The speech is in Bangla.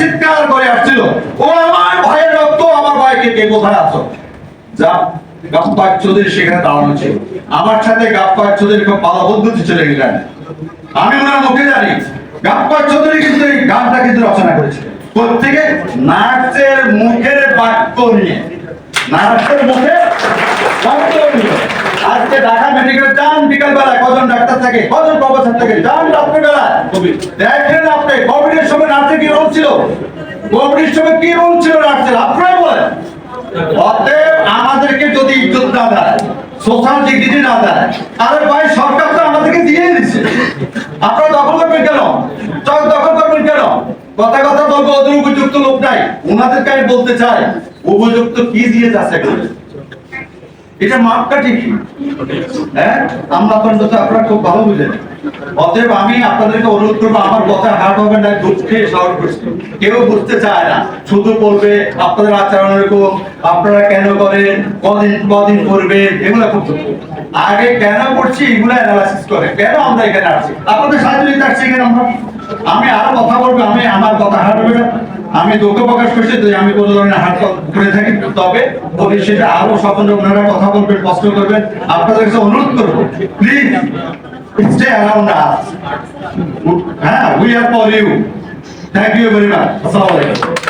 চিৎকার করে আসছিল, ও আমার ভাইয়ের রক্ত, আমার ভাইকে কে কোথায় আছো? যা সেখানে দাঁড়ানো ছিল। আমার সাথে খুব ভালো চলে গেলেন। আমি ওনার মুখে জানি কিন্তু এই গানটা কিন্তু রচনা প্রত্যেকে মুখের বাক্য নিয়ে মুখে বাক্য নিয়ে। আজকে ঢাকা মেডিকেল যান বিকাল বেলায় কজন ডাক্তার থাকে, কজন প্রফেসর থাকে, যান রাত্রে দেখেন আপনি কি কি আপনারাই বলেন। অতএব আমাদেরকে যদি ইজ্জত না দেয় সোশ্যাল না দেয় ভাই সরকার তো আমাদেরকে দিয়ে দিচ্ছে আপনারা দখল করবেন কেন? চক দখল করবেন কেন? কথা কথা বলব ওদের উপযুক্ত লোক নাই। বলতে চাই, উপযুক্ত কি দিয়ে যাচ্ছে? এটা মাপকাঠি কি? হ্যাঁ? আমরা অন্তত আপনারা খুব ভালো বুঝেন। অতএব আমি আপনাদেরকে অনুরোধ করব, আমার কথা হার্ট হবে না, দুঃখে শহর করছি। কেউ বুঝতে চায় না, শুধু বলবে, আপনাদের আচরণ এরকম, আপনারা কেন করেন, কদিন কদিন করবেন এগুলো খুব আগে কেন করছি, এগুলো অ্যানালাইসিস করে। কেন আমরা এখানে আসছি? আপনাদের সাহায্য নিতে আসছি এখানে আমরা। আমি আরও কথা বলব, আমি, আমার কথা হার হবে না। আমি দুঃখ প্রকাশ করছি যে আমি কোনো ধরনের হাত করে থাকি। তবে ভবিষ্যতে আরও সকলে ওনারা কথা বলবেন, প্রশ্ন করবেন। আপনাদের কাছে অনুরোধ করব please stay around us. We are for you. Thank you very much.